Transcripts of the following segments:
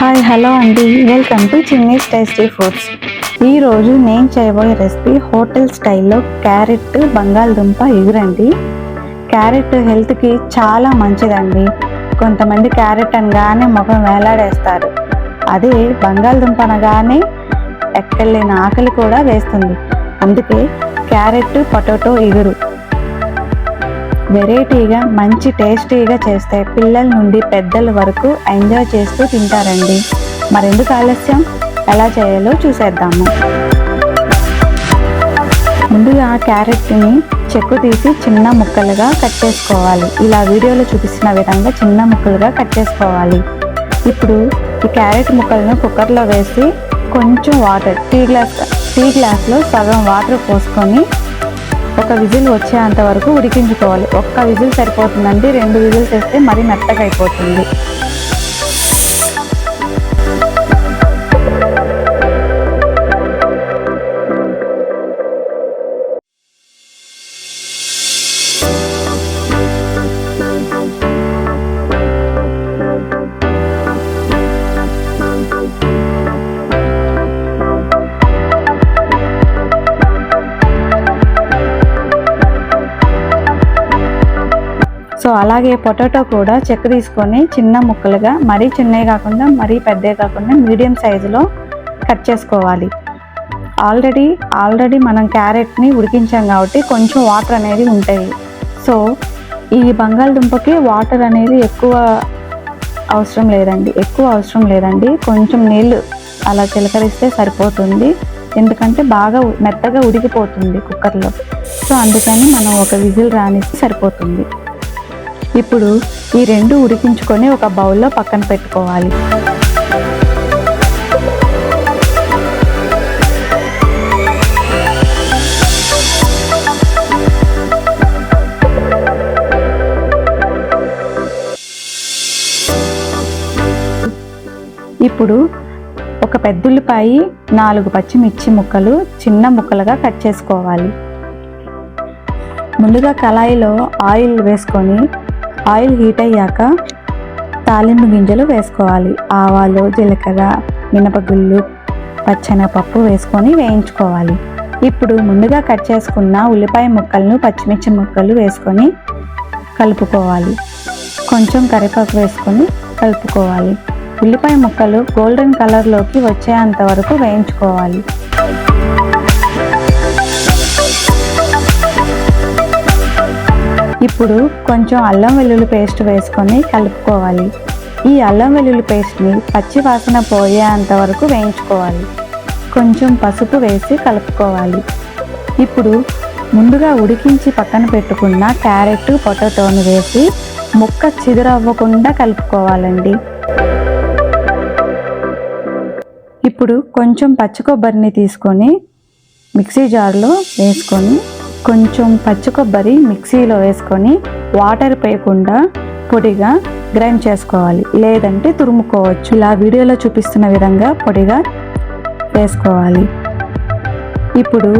Hi hello అండి. Welcome to Chinni's tasty foods. ఈరోజు నేను చేయబోయే రెసిపీ హోటల్ స్టైల్లో క్యారెట్ బంగాళదుంప ఎగురండి. క్యారెట్ హెల్త్కి చాలా మంచిదండి. కొంతమంది క్యారెట్ అనగానే ముఖం వేలాడేస్తారు. అదే బంగాళదుంప అనగానే ఎక్కడలేని ఆకలి కూడా వేస్తుంది. అందుకే క్యారెట్ పొటాటో ఎగురు. వెరైటీగా మంచి టేస్టీగా చేస్తే పిల్లల నుండి పెద్దల వరకు ఎంజాయ్ చేస్తూ తింటారండి. మరెందుకు ఆలస్యం? ఎలా చేయాలో చూసేద్దాము. ముందుగా క్యారెట్ని చెక్కు తీసి చిన్న ముక్కలుగా కట్ చేసుకోవాలి. ఇలా వీడియోలో చూపిస్తున్న విధంగా చిన్న ముక్కలుగా కట్ చేసుకోవాలి. ఇప్పుడు ఈ క్యారెట్ ముక్కలను కుక్కర్లో వేసి కొంచెం వాటర్ టీ గ్లాస్ టీ గ్లాస్లో సగం వాటర్ పోసుకొని ఒక విజిల్ వచ్చేంత వరకు ఉడికించుకోవాలి. ఒక్క విజిల్ సరిపోతుందండి రెండు విజిల్స్ వేస్తే మరీ మెత్తగా అయిపోతుంది. సో అలాగే పొటాటో కూడా చెక్క తీసుకొని చిన్న ముక్కలుగా మరీ చిన్నవి కాకుండా మరీ పెద్దవి కాకుండా మీడియం సైజులో కట్ చేసుకోవాలి. ఆల్రెడీ ఆల్రెడీ మనం క్యారెట్ని ఉడికించాం కాబట్టి కొంచెం వాటర్ అనేది ఉంటాయి. సో ఈ బంగాళదుంపకి వాటర్ అనేది ఎక్కువ అవసరం లేదండి. ఎక్కువ అవసరం లేదండి. కొంచెం నీళ్ళు అలా చిలకరిస్తే సరిపోతుంది. ఎందుకంటే బాగా మెత్తగా ఉడికిపోతుంది కుక్కర్లో. సో అందుకని మనం ఒక విజిల్ రానిస్తే సరిపోతుంది. ఇప్పుడు ఈ రెండు ఉడికించుకొని ఒక బౌల్లో పక్కన పెట్టుకోవాలి. ఇప్పుడు ఒక పెద్దుల్లిపాయి నాలుగు పచ్చిమిర్చి ముక్కలు చిన్న ముక్కలుగా కట్ చేసుకోవాలి. ముందుగా కళాయిలో ఆయిల్ వేసుకొని ఆయిల్ హీట్ అయ్యాక తాలింపు గింజలు వేసుకోవాలి. ఆవాలు జీలకర్ర మినపగుళ్ళు పచ్చెనపప్పు వేసుకొని వేయించుకోవాలి. ఇప్పుడు ముందుగా కట్ చేసుకున్న ఉల్లిపాయ ముక్కలను పచ్చిమిర్చి ముక్కలు వేసుకొని కలుపుకోవాలి. కొంచెం కరివేపాకు వేసుకొని కలుపుకోవాలి. ఉల్లిపాయ ముక్కలు గోల్డెన్ కలర్లోకి వచ్చేంత వరకు వేయించుకోవాలి. ఇప్పుడు కొంచెం అల్లం వెల్లుల్లి పేస్ట్ వేసుకొని కలుపుకోవాలి. ఈ అల్లం వెల్లుల్లి పేస్ట్ని పచ్చి వాసన పోయేంత వరకు వేయించుకోవాలి. కొంచెం పసుపు వేసి కలుపుకోవాలి. ఇప్పుడు ముందుగా ఉడికించి పక్కన పెట్టుకున్న క్యారెట్ పొటాటోని వేసి ముక్క చిదురవ్వకుండా కలుపుకోవాలండి. ఇప్పుడు కొంచెం పచ్చి కొబ్బరిని తీసుకొని మిక్సీ జార్లో వేసుకొని కొంచెం పచ్చి కొబ్బరి మిక్సీలో వేసుకొని వాటర్ పోయకుండా పొడిగా గ్రైండ్ చేసుకోవాలి. లేదంటే తురుముకోవచ్చు. ఇలా వీడియోలో చూపిస్తున్న విధంగా పొడిగా వేసుకోవాలి. ఇప్పుడు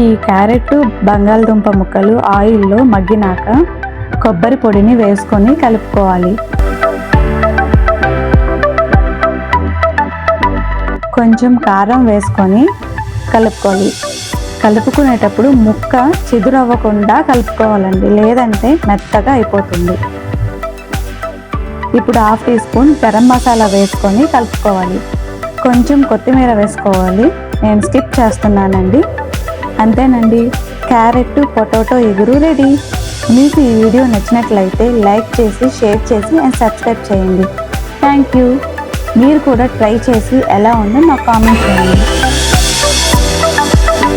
ఈ క్యారెట్ బంగాళదుంప ముక్కలు ఆయిల్లో మగ్గినాక కొబ్బరి పొడిని వేసుకొని కలుపుకోవాలి. కొంచెం కారం వేసుకొని కలుపుకోవాలి. కలుపుకునేటప్పుడు ముక్క చిదురవ్వకుండా కలుపుకోవాలండి. లేదంటే మెత్తగా అయిపోతుంది. ఇప్పుడు half teaspoon garam masala వేసుకొని కలుపుకోవాలి. కొంచెం కొత్తిమీర వేసుకోవాలి. నేను స్కిప్ చేస్తున్నానండి. అంతేనండి. క్యారెట్ పొటాటో ఎగురు రెడీ. మీకు ఈ వీడియో నచ్చినట్లయితే లైక్ చేసి షేర్ చేసి అండ్ సబ్స్క్రైబ్ చేయండి. Thank you. మీరు కూడా ట్రై చేసి ఎలా ఉందో నాకు కామెంట్ చేయండి.